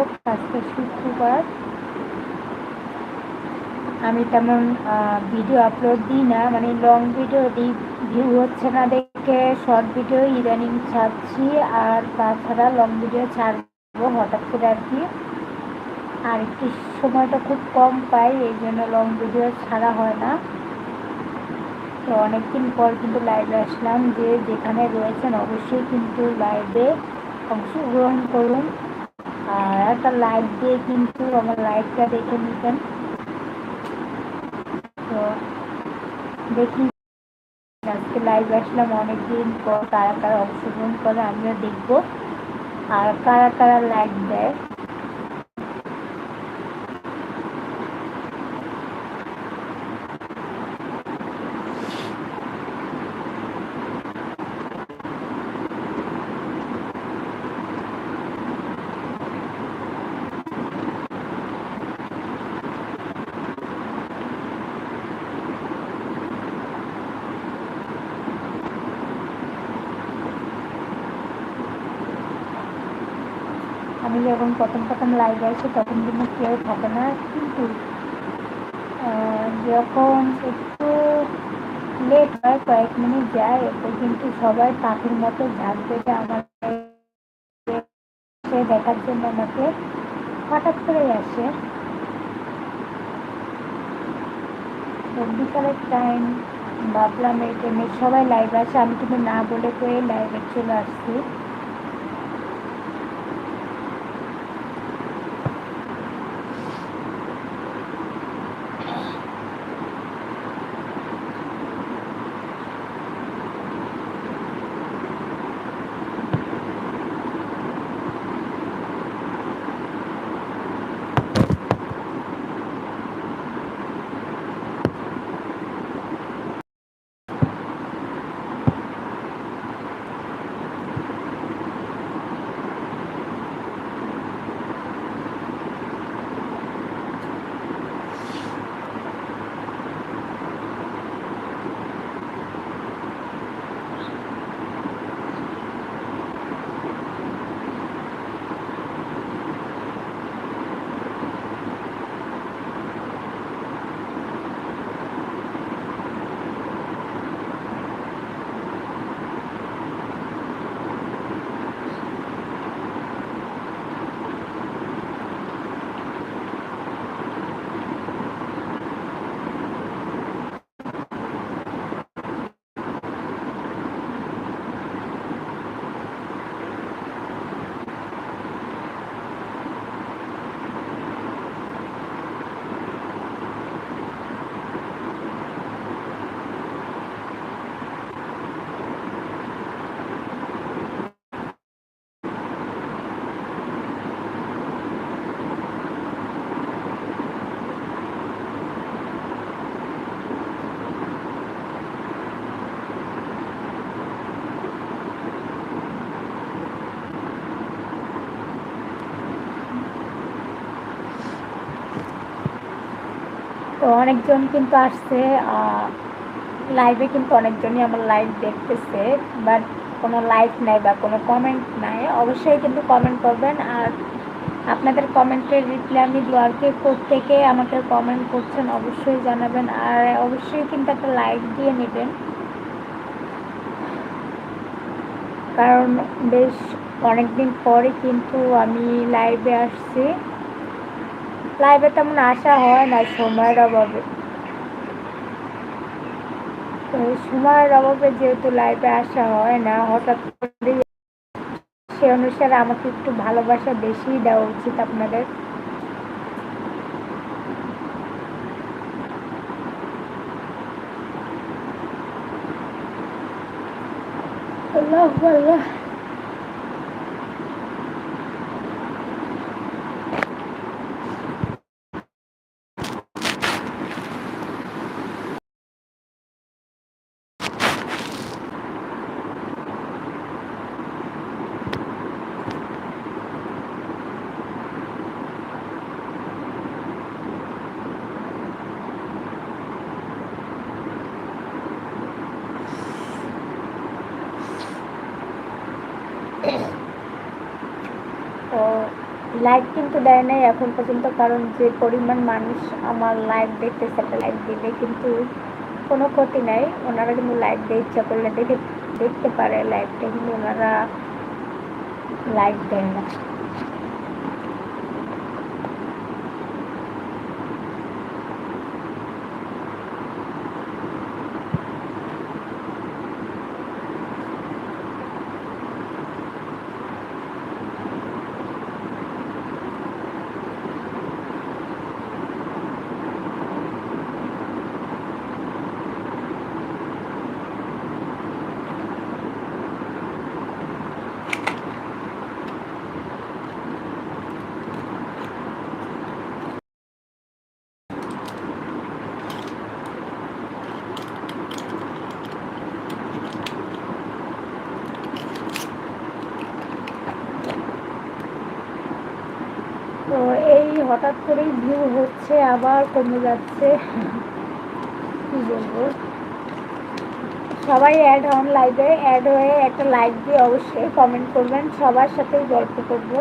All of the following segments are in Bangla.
হোক আজকে শুক্রবার আমি তেমন ভিডিও আপলোড দিই না মানে লং ভিডিও দিই ভিউ হচ্ছে না দেখে শর্ট ভিডিও ইদানিং ছাড়ছি, আর তাছাড়া লং ভিডিও ছাড়বো হঠাৎ করে আর কি। আর একটু সময়টা খুব কম পাই, এই জন্য লং ভিডিও ছাড়া হয় না। তো অনেকদিন পর কিন্তু লাইভে আসলাম যে যেখানে রয়েছেন অবশ্যই কিন্তু লাইভে অংশগ্রহণ করুন। আর একটা লাইট দিয়ে কিন্তু আমার লাইটটা দেখে নিতেন। তো দেখি, আজকে লাইভ আসলাম, অনেকদিন পর কারা কারা অংশগ্রহণ করে আমিও দেখব। আর কারা কারা লাইট দেয় আমি যখন প্রথম প্রথম লাইভে আসি, তখন কিন্তু কেউ থাকে না। কিন্তু যখন একটু লেট হয়, কয়েক মিনিট যায় এরপর কিন্তু সবাই পাখির মতো ঝাঁক দেবে আমার দেখার জন্য আমাকে হঠাৎ করে আসে। বিকালের টাইম ভাবলাম এই টাইমে সবাই লাইভ আসে। আমি কিন্তু না বলে করে লাইভে চলে আসছি। অনেকজন কিন্তু আসছে লাইভে কিন্তু অনেকজনই আমার লাইভ দেখতেছে বাট কোনো লাইক নাই বা কোনো কমেন্ট নাই। অবশ্যই কিন্তু কমেন্ট করবেন আর আপনাদের কমেন্টের রিপ্লাই আমি দুয়ারকে থেকে আমাকে কমেন্ট করছেন, অবশ্যই জানাবেন আর অবশ্যই কিন্তু একটা লাইক দিয়ে নেবেন। কারণ বেশ অনেকদিন পরে কিন্তু আমি লাইভে আসছি। লাইভে তেমন আসা হয় না, সময়ের অভাবে। তো সময়ের অভাবে যেহেতু লাইভে আসা হয় না, হঠাৎ করে সে অনুসারে আমাকে একটু ভালোবাসা বেশি দেওয়া উচিত আপনাদের। আল্লাহ আল্লাহ। লাইক কিন্তু দেয় নাই এখন পর্যন্ত, কারণ যে পরিমাণ মানুষ আমার লাইভ দেখতেছে, একটা লাইক দিলে কিন্তু কোনো ক্ষতি নাই। ওনারা কিন্তু লাইক দিয়ে ইচ্ছা করলে দেখে, দেখতে পারে লাইভটা কিন্তু ওনারা লাইক দেয় না তো এই হঠাৎ করেই ভিউ হচ্ছে, আবার কমে যাচ্ছে। কি বলব? সবাই অ্যাড হন লাইভে অ্যাড হয়ে একটা লাইক দিয়ে অবশ্যই কমেন্ট করবেন, সবার সাথেই গল্প করব।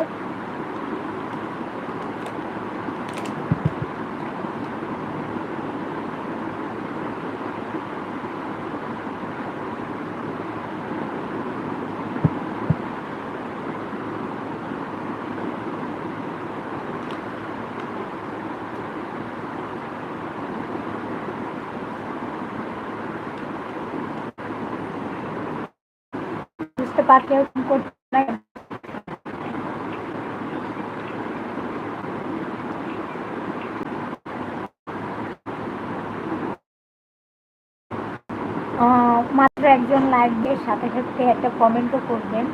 আহ, মাত্র একজন লাইক দিয়ে সাথে সাথে একটা কমেন্টও করবেন।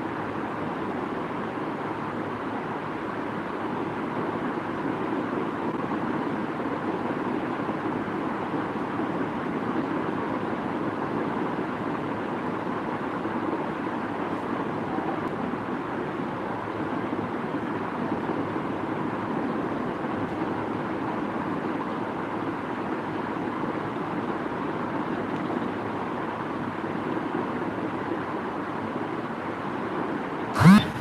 Huh?